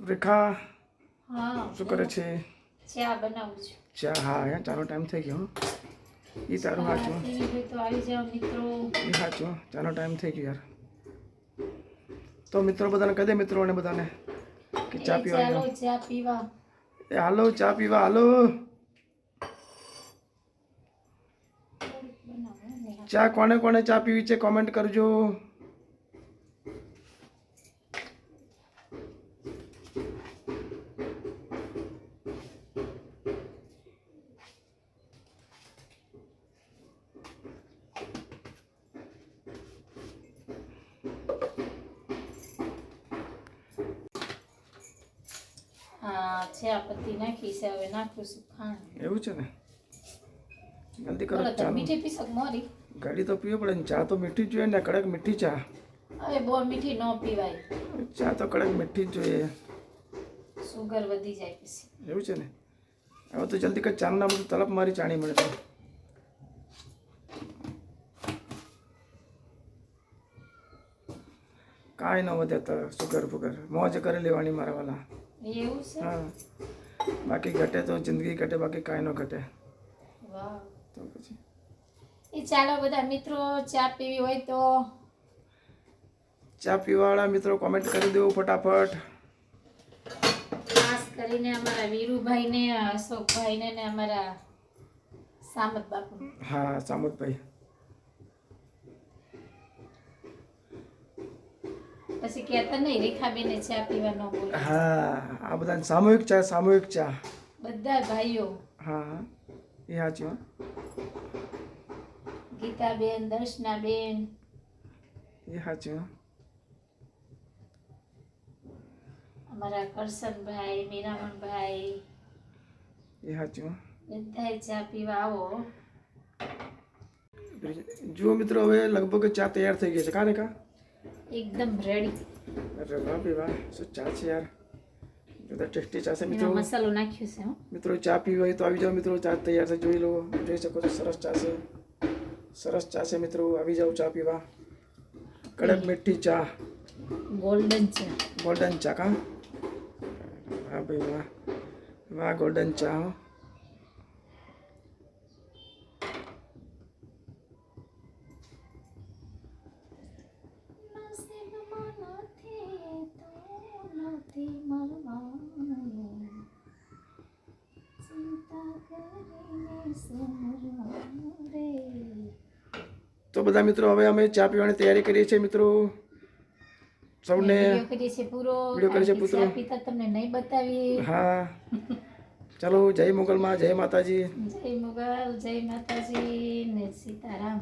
રેખા શું કરે છે? ચા બનાવું છું. ચા હા યાર ચાનો ટાઈમ થઈ ગયો એ તારું સાચું તો આવી મિત્રો. એ સાચું ચાનો ટાઈમ થઈ ગયો યાર. તો મિત્રો બધાને કહી દે મિત્રોને બધાને કે ચા પીવા ચા પીવા. હાલો ચા પીવા હાલો થોડીક બનાવો ને ચા કોને કોને ચા પીવી છે કોમેન્ટ કરજો. હા ચા પત્તી નાખી છે હવે નાખું છું ખાંડ. એવું છે ને? જલ્દી કરો ચા મીઠી પીશો કે મોરી. ગાડી તો પીવી પડે ને ચા તો મીઠી જ જોઈએ ને કડક મીઠી ચા. હવે બહુ મીઠી ન પીવાય. ચા તો કડક મીઠી જ જોઈએ. સુગર વધી જાય પછી એવું છે ને? હવે તો જલ્દી કઈ ચાનું નામ તલપ મારી ચાણી મળે તો. કાંઈ ન વધે તો સુગર ફુગર મોજ કરી લેવાની મારા વાલા. એવું છે? હા. બાકી ઘટે તો જિંદગી ઘટે બાકી કાંઈ ન ઘટે. વાહ. તો પછી. એ ચાલો બધા મિત્રો ચા પીવી હોય તો ચા પીવાળા મિત્રો કોમેન્ટ કરી દેવું ફટાફટ. ખાસ કરીને અમારા વીરુભાઈને અશોકભાઈને ને અમારા સામત બાપુ. હા સામુદભાઈ પછી કહેતા નહીં રેખાબેને ચા પીવા ન બોલે હા આ બધા સામૂહિક ચા સામૂહિક ચા. બધા ભાઈઓ. હા. હા એ સાચી હો ગીતાબેન દર્શનાબેન એ સાચી હો અમારા કરશનભાઈ મીરામણભાઈ એ સાચું હો બધાય ચા પીવા આવો જુઓ મિત્રો હવે લગભગ ચા તૈયાર થઈ ગઈ છે કાને કા એકદમ રેડી અરે વાહ ભાઈ વાહ શું ચા છે યાર બધા ટેસ્ટી ચા છે. મિત્રો એમાં મસાલો નાખ્યો છે હો. મિત્રો ચા પીવી હોય તો આવી જાઓ મિત્રો. ચા તૈયાર છે જોઈ લો. જોઈ શકો છો સરસ ચા છે. સરસ ચા છે મિત્રો. આવી જાઓ ચા પીવા. કડક મીઠી ચા. ગોલ્ડન ચા. ગોલ્ડન ચા કા? વાહ ભાઈ વાહ. વાહ ગોલ્ડન ચા હો. તો બધા મિત્રો હવે અમે ચા પીવાની તૈયારી કરીએ છીએ મિત્રો. સૌને વીડિયો કરીએ છીએ પૂરો. પીતા તમને નહીં બતાવી હા. ચાલો જય મોગલમાં જય માતાજી. જય મુગલ જય માતાજી ને સીતારામ.